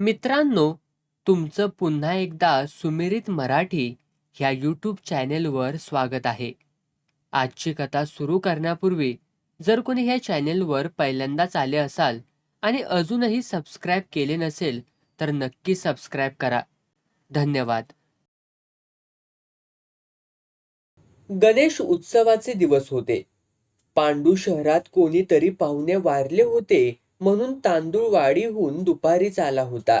मित्रांनो तुमचं पुन्हा एकदा सुमिरित मराठी ह्या यूट्यूब चॅनेलवर स्वागत आहे. आजची कथा सुरू करण्यापूर्वी जर कोणी ह्या चॅनेलवर पहिल्यांदाच आले असाल आणि अजूनही सबस्क्राईब केले नसेल तर नक्की सबस्क्राईब करा. धन्यवाद. गणेश उत्सवाचे दिवस होते. पांडू शहरात कोणीतरी पाहुणे वारले होते. म्हणून तांदूळवाडीहून दुपारीच आला होता.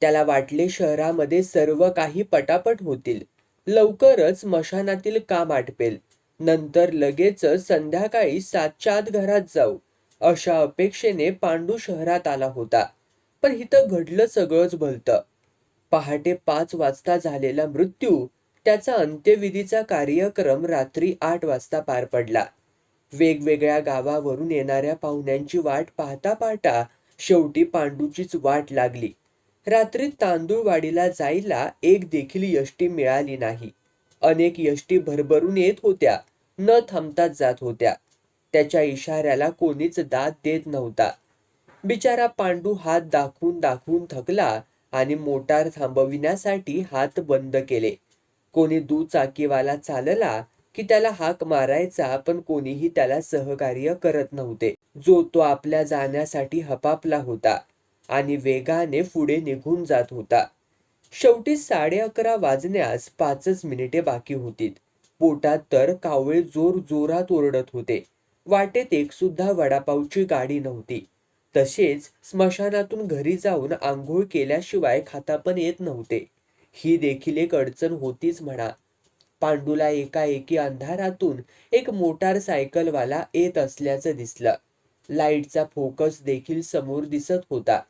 त्याला वाटले शहरामध्ये सर्व काही पटापट होतील. लवकरच मशानातील काम आटपेल. नंतर लगेच संध्याकाळी सातच्या आत घरात जाऊ अशा अपेक्षेने पांडू शहरात आला होता. पण इथं घडलं सगळंच भलतं. पहाटे पाच वाजता झालेला मृत्यू त्याचा अंत्यविधीचा कार्यक्रम रात्री आठ वाजता पार पडला. वेगवेगळ्या गावावरून येणाऱ्या पाहुण्यांची वाट पाहता पाहता शेवटी पांडूचीच वाट लागली. रात्री तांदूळवाडीला जायला एक देखील यष्टी मिळाली नाही. अनेक यष्टी भरभरून येत होत्या न थांबताच जात होत्या. त्याच्या इशाऱ्याला कोणीच दाद देत नव्हता. बिचारा पांडू हात दाखवून दाखवून थकला आणि मोटार थांबविण्यासाठी हात बंद केले. कोणी दुचाकीवाला चालला की त्याला हाक मारायचा पण कोणीही त्याला सहकार्य करत नव्हते. जो तो आपल्या जाण्यासाठी हपापला होता आणि वेगाने पुढे निघून जात होता. शेवटी साडे अकरा वाजण्यास पाचच मिनिटे बाकी होती पोटात तर कावळे जोर जोरात ओरडत होते. वाटेत एक सुद्धा वडापावची गाडी नव्हती. तसेच स्मशानातून घरी जाऊन आंघोळ केल्याशिवाय खाता पण येत नव्हते. ही देखील एक अडचण होतीच म्हणा. पांडूला एकाएकी अंधारातून एक मोटारसायकलवाला येत असल्याचं दिसलं. लाईटचा फोकस देखील समोर दिसत होता.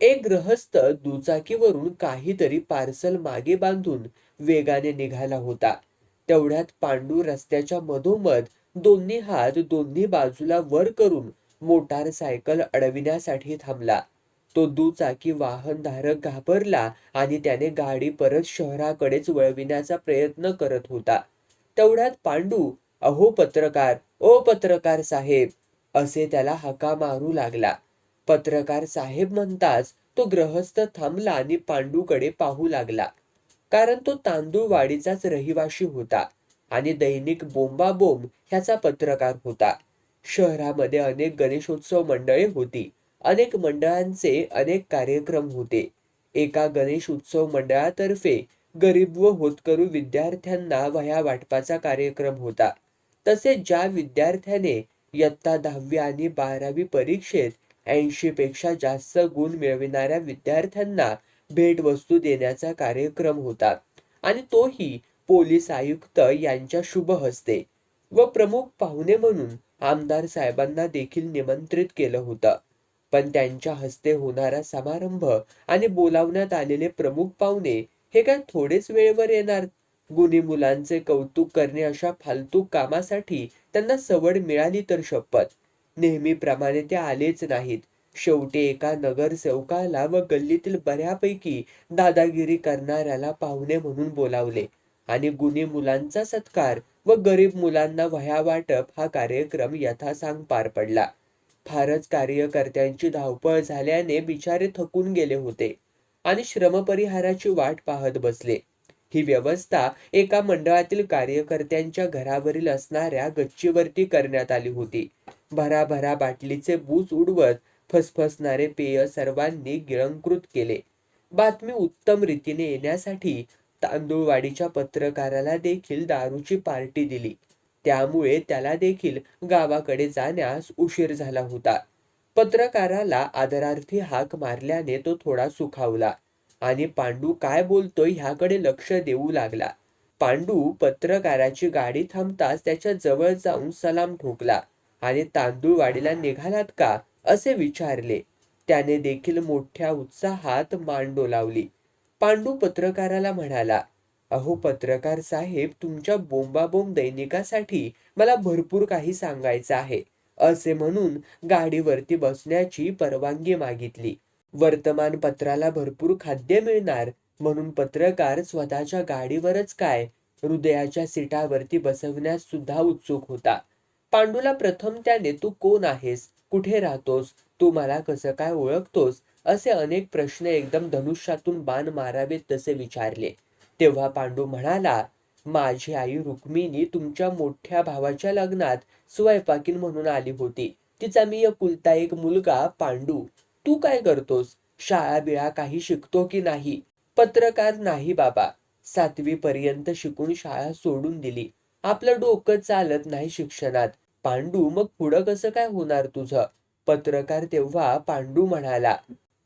एक गृहस्थ दुचाकीवरून काहीतरी पार्सल मागे बांधून वेगाने निघाला होता. तेवढ्यात पांडू रस्त्याच्या मधोमध दोन्ही हात दोन्ही बाजूला वर करून मोटारसायकल अडविण्यासाठी थांबला. तो दुचाकी वाहनधारक घाबरला आणि त्याने गाडी परत शहराकडेच वळविण्याचा प्रयत्न करत होता. तेवढ्यात पांडू अहो पत्रकार ओ पत्रकार साहेब असे त्याला हका मारू लागला. पत्रकार साहेब म्हणताच तो ग्रहस्थ थांबला आणि पांडूकडे पाहू लागला. कारण तो तांदूळवाडीचाच रहिवाशी होता आणि दैनिक बोंबाबोंब ह्याचा पत्रकार होता. शहरामध्ये अनेक गणेशोत्सव मंडळे होती. अनेक मंडळांचे अनेक कार्यक्रम होते. एका गणेश उत्सव मंडळातर्फे गरीब व होतकरू विद्यार्थ्यांना वह्या वाटपाचा कार्यक्रम होता. तसेच ज्या विद्यार्थ्याने इयत्ता दहावी आणि बारावी परीक्षेत ऐंशी पेक्षा जास्त गुण मिळविणाऱ्या विद्यार्थ्यांना भेटवस्तू देण्याचा कार्यक्रम होता. आणि तोही पोलीस आयुक्त यांच्या शुभ हस्ते व प्रमुख पाहुणे म्हणून आमदार साहेबांना देखील निमंत्रित केलं होतं. पण त्यांच्या हस्ते होणारा समारंभ आणि बोलावण्यात आलेले प्रमुख पाहुणे हे काय थोडेच वेळेवर येणार? गुणी मुलांचे कौतुक करणे अशा फालतू कामासाठी त्यांना सवड मिळाली तर शपथ. नेहमीप्रमाणे ते आलेच नाहीत. शेवटी एका नगरसेवकाला व गल्लीतील बऱ्यापैकी दादागिरी करणाऱ्याला पाहुणे म्हणून बोलावले. आणि गुन्हे मुलांचा सत्कार व गरीब मुलांना वह्या वाटप हा कार्यक्रम यथासांग पार पडला. फारच कार्यकर्त्यांची धावपळ झाल्याने बिचारे थकून गेले होते आणि श्रमपरिहाराची वाट पाहत बसले. ही व्यवस्था एका मंडळातील कार्यकर्त्यांच्या घरावरील असणाऱ्या गच्चीवरती करण्यात आली होती. भराभरा बाटलीचे बूच उडवत फसफसणारे पेय सर्वांनी गिळंकृत केले. बातमी उत्तम रीतीने येण्यासाठी तांदूळवाडीच्या पत्रकाराला देखील दारूची पार्टी दिली. त्यामुळे त्याला देखील गावाकडे जाण्यास उशीर झाला होता. पत्रकाराला आदरार्थी हाक मारल्याने तो थोडा सुखावला. आणि पांडू काय बोलतोय ह्याकडे लक्ष देऊ लागला. पांडू पत्रकाराची गाडी थांबताच त्याच्याजवळ जाऊन सलाम ठोकला. आणि तांदूळवाडीला निघालात का? असे विचारले. त्याने देखील मोठ्या उत्साहात मान डोलावली पांडू पत्रकाराला म्हणाला अहो पत्रकार साहेब तुमच्या बोंबाबोंब दैनिकासाठी मला भरपूर काही सांगायचं आहे. असे म्हणून गाडीवरती बसण्याची परवानगी मागितली. वर्तमानपत्राला भरपूर खाद्य मिळणार म्हणून पत्रकार स्वतःच्या गाडीवरच काय हृदयाच्या सीटावरती बसवण्यास सुद्धा उत्सुक होता. पांडूला प्रथम त्याने तू कोण आहेस? कुठे राहतोस? तू मला कसं काय ओळखतोस? असे अनेक प्रश्न एकदम धनुष्यातून बाण मारावेत तसे विचारले. तेव्हा पांडू म्हणाला माझी आई रुक्मिणी तुमच्या मोठ्या भावाच्या लग्नात स्वयंपाकीन म्हणून आली होती. तिचा मी एकुलता एक मुलगा पांडू. तू काय करतोस? शाळा बिळा काही शिकतो की नाही? पत्रकार नाही बाबा. सातवी पर्यंत शिकून शाळा सोडून दिली. आपलं डोकं चालत नाही शिक्षणात. पांडू मग पुढं कसं काय होणार तुझं? पत्रकार तेव्हा पांडू म्हणाला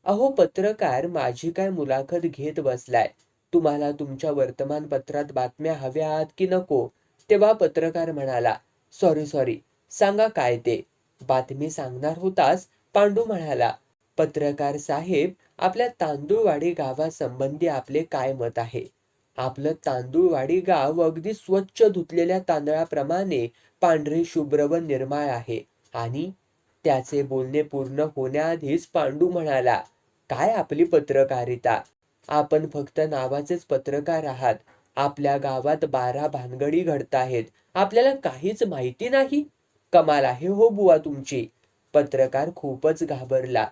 अहो पत्रकार माझी काय मुलाखत घेत बसलाय. तुम्हाला तुमच्या वर्तमानपत्रात बातम्या हव्या आहात की नको? तेव्हा पत्रकार म्हणाला सॉरी सॉरी सांगा काय ते? बातमी सांगणार होताच पांडू म्हणाला पत्रकार साहेब आपल्या तांदूळवाडी गावासंबंधी आपले काय मत आहे? आपलं तांदूळवाडी गाव अगदी स्वच्छ धुतलेल्या तांदळाप्रमाणे पांढरे शुभ्र व निर्माळ आहे आणि त्याचे बोलणे पूर्ण होण्याआधीच पांडू म्हणाला काय आपली पत्रकारिता? आपण फक्त नावाचेच पत्रकार आहात. आपल्या गावात बारा भानगडी घडताहेत आपल्याला काहीच माहिती नाही. कमाल आहे हो बुवा तुमची. पत्रकार खूपच घाबरला.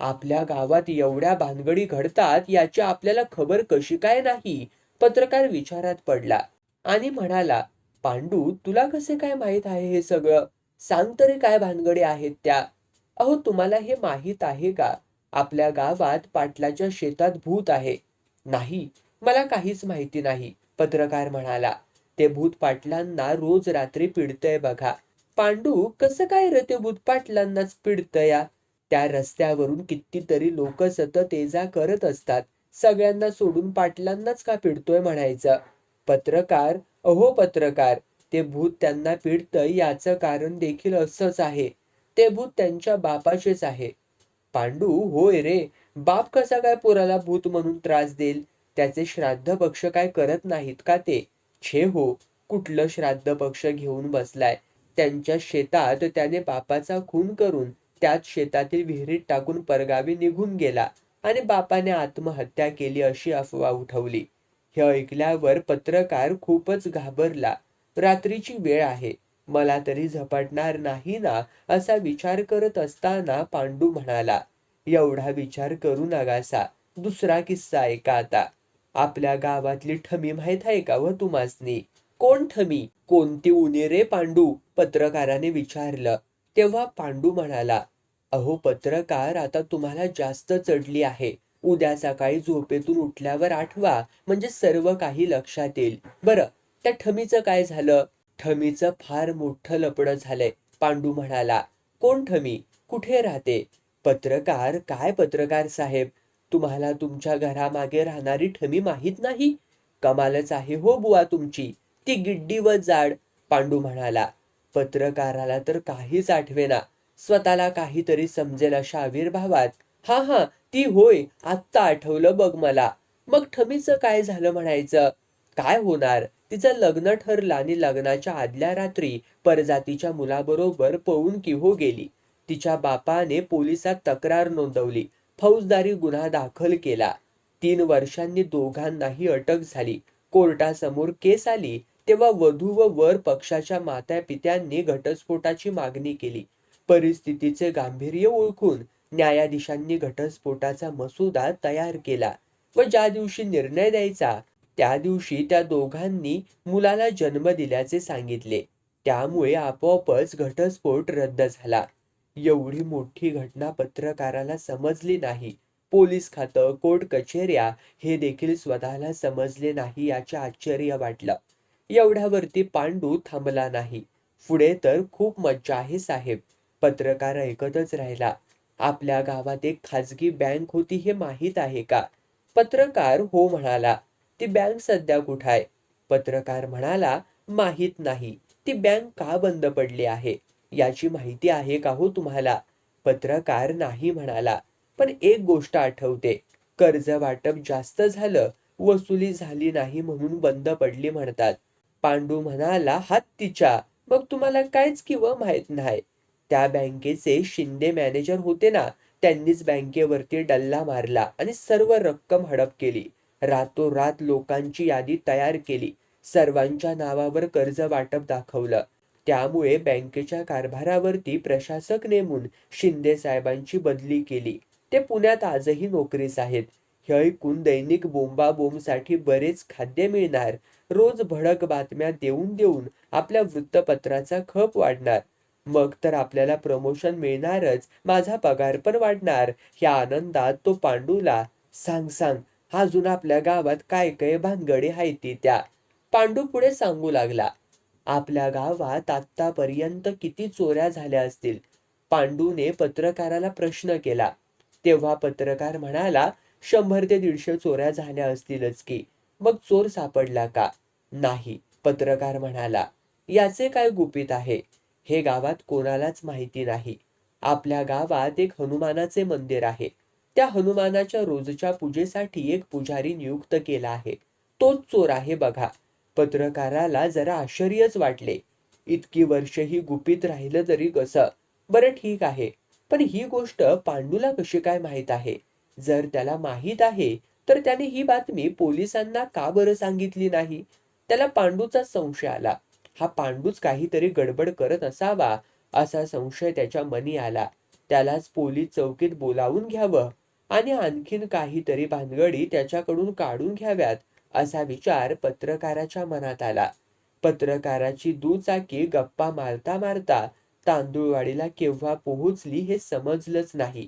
आपल्या गावात एवढ्या भानगडी घडतात याची आपल्याला खबर कशी काय नाही? पत्रकार विचारात पडला आणि म्हणाला पांडू तुला कसे काय माहीत आहे हे सगळं? सांग तरी काय भानगडी आहेत त्या? अहो तुम्हाला हे माहीत आहे का? आपल्या गावात पाटलाच्या शेतात भूत आहे. नाही मला काहीच माहिती नाही पत्रकार म्हणाला. ते भूत पाटलांना रोज रात्री पिडतय बघा. पांडू कसं काय र ते भूत पाटलांनाच पिडतया? त्या रस्त्यावरून कितीतरी लोक सतत ये जा करत असतात. सगळ्यांना सोडून पाटलांनाच का पिडतोय म्हणायचं? पत्रकार अहो पत्रकार ते भूत त्यांना पिडतं याचं कारण देखील असंच आहे. ते भूत त्यांच्या बापाचेच आहे. पांडू होय रे. बाप कसा काय पोराला भूत म्हणून त्रास देईल? त्याचे श्राद्ध पक्ष काय करत नाहीत का ते? छे हो कुठलं श्राद्ध पक्ष घेऊन बसलाय? त्यांच्या शेतात त्याने बापाचा खून करून त्याच शेतातील विहिरीत टाकून परगावी निघून गेला आणि बापाने आत्महत्या केली अशी अफवा उठवली. हे ऐकल्यावर पत्रकार खूपच घाबरला. रात्रीची वेळ आहे. मला तरी झपाटणार नाही ना असा विचार करत असताना पांडू म्हणाला एवढा विचार करू नगासा दुसरा किस्सा ऐका आता? आपल्या गावातली ठमी माहीत आहे का व तुम्हासनी? कोण ठमी? कोणती उनी रे पांडू? पत्रकाराने विचारलं. तेव्हा पांडू म्हणाला अहो पत्रकार आता तुम्हाला जास्त चढली आहे. उद्या सकाळी झोपेतून उठल्यावर आठवा म्हणजे सर्व काही लक्षात येईल. बरं त्या ठमीचं काय झालं? ठमीचं फार मोठं लपडं झालंय. पांडू म्हणाला कोण ठमी? कुठे राहते? पत्रकार? काय पत्रकार साहेब? तुम्हाला तुमच्या घरामागे राहणारी ठमी माहीत नाही? कमालच आहे हो बुवा तुमची. ती गिड्डी व जाड. पांडू म्हणाला पत्रकाराला तर काहीच आठवेना. स्वतःला काहीतरी समजेल अशा आविर्भावात हा हा ती होय आत्ता आठवलं बघ मला. मग ठमीचं काय झालं म्हणायचं? काय होणार? तिचं लग्न ठरलं आणि लग्नाच्या आदल्या रात्री परजातीच्या मुलाबरोबर पळून किहो गेली. तिच्या बापाने पोलिसात तक्रार नोंदवली. फौजदारी गुन्हा दाखल केला. तीन वर्षांनी दोघांनाही अटक झाली. कोर्टासमोर केस आली तेव्हा वधू व वर पक्षाच्या मात्या पित्यांनी घटस्फोटाची मागणी केली. परिस्थितीचे गांभीर्य ओळखून न्यायाधीशांनी घटस्फोटाचा मसुदा तयार केला व ज्या दिवशी निर्णय द्यायचा त्या दिवशी त्या दोघांनी मुलाला जन्म दिल्याचे सांगितले. त्यामुळे आपोआपच घटस्फोट रद्द झाला. एवढी मोठी घटना पत्रकाराला समजली नाही. पोलीस खातं कोर्ट कचेऱ्या हे देखील स्वतःला समजले नाही याचे आश्चर्य वाटलं. एवढ्यावरती पांडू थांबला नाही. पुढे तर खूप मज्जा आहे साहेब. पत्रकार ऐकतच राहिला. आपल्या गावात एक खाजगी बँक होती हे माहीत आहे का? पत्रकार हो म्हणाला. ती बँक सध्या कुठं आहे पत्रकार म्हणाला माहीत नाही. ती बँक का बंद पडली आहे? याची माहिती आहे का हो तुम्हाला? पत्रकार नाही म्हणाला पण एक गोष्ट आठवते. कर्ज वाटप जास्त झालं वसुली झाली नाही म्हणून बंद पडली म्हणतात. पांडू म्हणाला हात तिच्या. मग तुम्हाला कायच किंवा माहीत नाही. त्या बँकेचे शिंदे मॅनेजर होते ना त्यांनीच बँकेवरती डल्ला मारला आणि सर्व रक्कम हडप केली. रातोरात लोकांची यादी तयार केली. सर्वांच्या नावावर कर्ज वाटप दाखवलं. त्यामुळे बँकेच्या कारभारावरती प्रशासक नेमून शिंदे साहेबांची बदली केली. ते पुण्यात आजही नोकरीस आहेत. हे ऐकून दैनिक बोंबाबोंबसाठी बरेच खाद्य मिळणार. रोज भडक बातम्या देऊन देऊन आपल्या वृत्तपत्राचा खप वाढणार. मग तर आपल्याला प्रमोशन मिळणारच. माझा पगार पण वाढणार. या आनंदात तो पांडूला सांग सांग. अजून आपल्या गावात काय काय भानगडी हायती त्या. पांडू पुढे सांगू लागला आपल्या गावात आतापर्यंत किती चोऱ्या झाल्या असतील? पांडूने पत्रकाराला प्रश्न केला. तेव्हा पत्रकार म्हणाला शंभर ते दीडशे चोऱ्या झाल्या असतीलच की मग चोर सापडला का? नाही पत्रकार म्हणाला. याचे काय गुपित आहे? हे गावात कोणालाच माहिती नाही. आपल्या गावात एक हनुमानाचे मंदिर आहे. त्या हनुमानाच्या रोजच्या पूजेसाठी एक पुजारी नियुक्त केला आहे. तोच चोर आहे बघा. पत्रकाराला जरा आश्चर्यच वाटले. इतकी वर्षही गुपित राहिलं तरी कसं? बरं ठीक आहे. पण ही गोष्ट पांडूला कशी काय माहीत आहे? जर त्याला माहीत आहे तर त्याने ही बातमी पोलिसांना का बरं सांगितली नाही? त्याला पांडूचा संशय आला. हा पांडूच काहीतरी गडबड करत असावा असा संशय त्याच्या मनी आला. त्यालाच पोलीस चौकीत बोलावून घ्यावं. आणि आणखीन काहीतरी भानगडी त्याच्याकडून काढून घ्याव्यात असा विचार पत्रकाराच्या मनात आला. पत्रकाराची दुचाकी गप्पा मारता मारता तांदूळवाडीला केव्हा पोहोचली हे समजलंच नाही.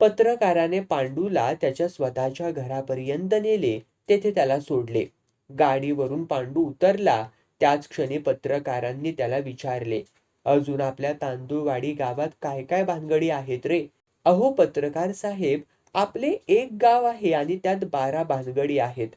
पत्रकाराने पांडूला त्याच्या स्वतःच्या घरापर्यंत नेले तेथे त्याला सोडले. गाडीवरून पांडू उतरला त्याच क्षणी पत्रकारांनी त्याला विचारले अजून आपल्या तांदूळवाडी गावात काय काय भानगडी आहेत रे? अहो पत्रकार साहेब आपले एक गाव आहे आणि त्यात बारा भानगडी आहेत.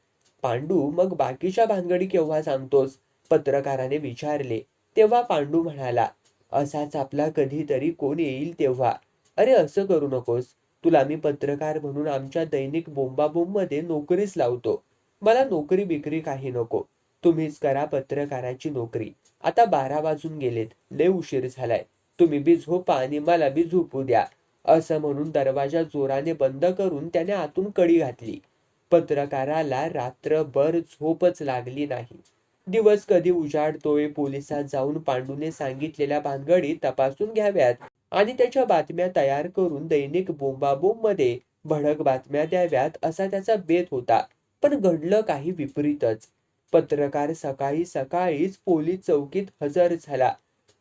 पांडू मग बाकीच्या भानगडी केव्हा सांगतोस? पत्रकाराने विचारले. तेव्हा पांडू म्हणाला असाच आपला कधीतरी कोण येईल तेव्हा. अरे असं करू नकोस. तुला मी पत्रकार म्हणून आमच्या दैनिक बोंबाबोंबमध्ये नोकरीच लावतो. मला नोकरी बिकरी काही नको. तुम्हीच करा पत्रकाराची नोकरी. आता बारा वाजून गेलेत. लय उशीर झालाय. तुम्ही बी झोपा आणि मला बी झोपू द्या. असं म्हणून दरवाजा जोराने बंद करून त्याने आतून कडी घातली. पत्रकाराला रात्रभर झोपच लागली नाही. दिवस कधी उजाडतोय पोलिसात जाऊन पांडूने सांगितलेल्या भानगडी तपासून घ्याव्यात आणि त्याच्या बातम्या तयार करून दैनिक बोंबाबोंबमध्ये भडक बातम्या द्याव्यात असा त्याचा बेत होता. पण घडलं काही विपरीतच. पत्रकार सकाळी सकाळीच पोलीस चौकीत हजर झाला.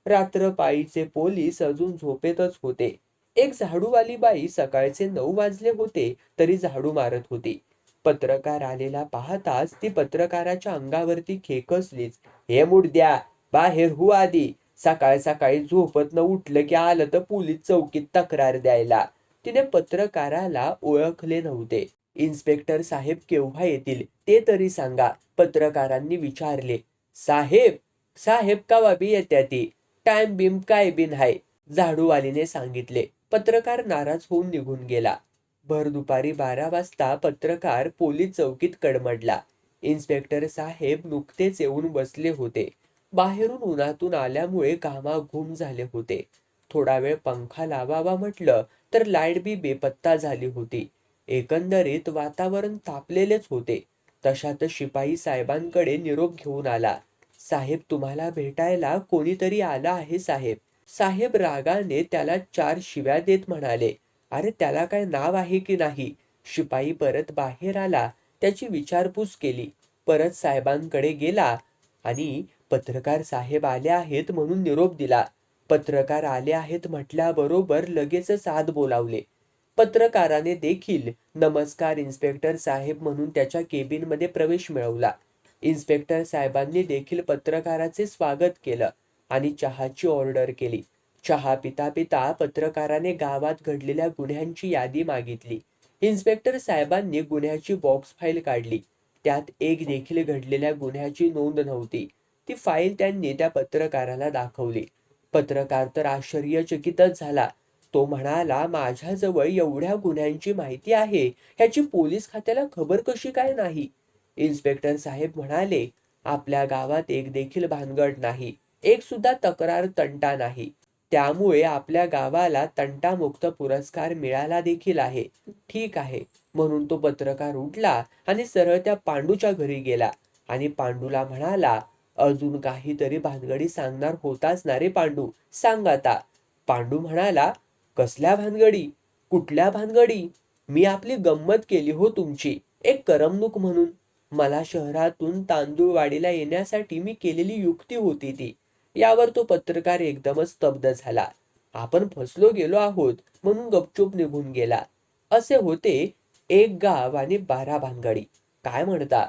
रात्रपाळीचे पोलीस अजून झोपेतच होते. एक झाडूवाली बाई सकाळचे नऊ वाजले होते तरी झाडू मारत होती. पत्रकार आलेला पाहताच ती पत्रकाराच्या अंगावरती खेकसलीच हे मुडद्या बाहेर हो आधी. सकाळ सकाळी झोपत न उठलं की आलं तर पोलीस चौकीत तक्रार द्यायला. तिने पत्रकाराला ओळखले नव्हते. इन्स्पेक्टर साहेब केव्हा येतील ते तरी सांगा पत्रकारांनी विचारले. साहेब साहेब का बाबी येत्या ती? टाइम बिम काय बिन हाय? झाडूवालीने सांगितले. पत्रकार नाराज होऊन निघून गेला. भर दुपारी बारा वाजता पत्रकार पोलीस चौकीत कडमडला. इन्स्पेक्टर साहेब नुकतेच येऊन बसले होते. बाहेरून उन्हातून आल्यामुळे घामाघूम झाले होते. थोडा वेळ पंखा लावावा म्हटलं तर लाइट बी बेपत्ता झाली होती. एकंदरीत वातावरण तापलेलेच होते. तशात शिपाई साहेबांकडे निरोप घेऊन आला. साहेब तुम्हाला भेटायला कोणीतरी आला आहे साहेब? साहेब रागाने त्याला चार शिव्या देत म्हणाले अरे त्याला काय नाव आहे की नाही? शिपाई परत बाहेर आला त्याची विचारपूस केली. परत साहेबांकडे गेला आणि पत्रकार साहेब आले आहेत म्हणून निरोप दिला. पत्रकार आले आहेत म्हटल्याबरोबर लगेचच आत बोलावले. पत्रकाराने देखील नमस्कार इन्स्पेक्टर साहेब म्हणून त्याच्या केबिनमध्ये प्रवेश मिळवला. इन्स्पेक्टर साहेबांनी देखील पत्रकाराचे स्वागत केलं. आणि चहाची ऑर्डर केली. चहा पिता पिता पत्रकाराने गावात घडलेल्या गुन्ह्यांची यादी मागितली. इन्स्पेक्टर साहेबांनी गुन्ह्याची बॉक्स फाईल काढली. त्यात एक देखील घडलेल्या गुन्ह्याची नोंद नव्हती. ती फाईल त्यांनी त्या पत्रकाराला दाखवली. पत्रकार तर आश्चर्यचकितच झाला. तो म्हणाला माझ्याजवळ एवढ्या गुन्ह्यांची माहिती आहे. ह्याची पोलीस खात्याला खबर कशी काय नाही? इन्स्पेक्टर साहेब म्हणाले आपल्या गावात एक देखील भानगड नाही. एक सुद्धा तक्रार तंटा नाही. त्यामुळे आपल्या गावाला तंटामुक्त पुरस्कार मिळाला देखील आहे. ठीक आहे. म्हणून तो पत्रकार उठला आणि सरळ त्या पांडूच्या घरी गेला आणि पांडूला म्हणाला अजून काहीतरी भानगडी सांगणार होताच ना रे पांडू? सांग आता. पांडू म्हणाला कसल्या भानगडी? कुठल्या भानगडी? मी आपली गंमत केली हो तुमची. एक करमणूक म्हणून. मला शहरातून तांदूळवाडीला येण्यासाठी मी केलेली युक्ती होती ती. यावर तो पत्रकार एकदमच स्तब्ध झाला. आपण फसलो गेलो आहोत म्हणून गपचूप निघून गेला. असे होते एक गाव आणि बारा भानगडी. काय म्हणता?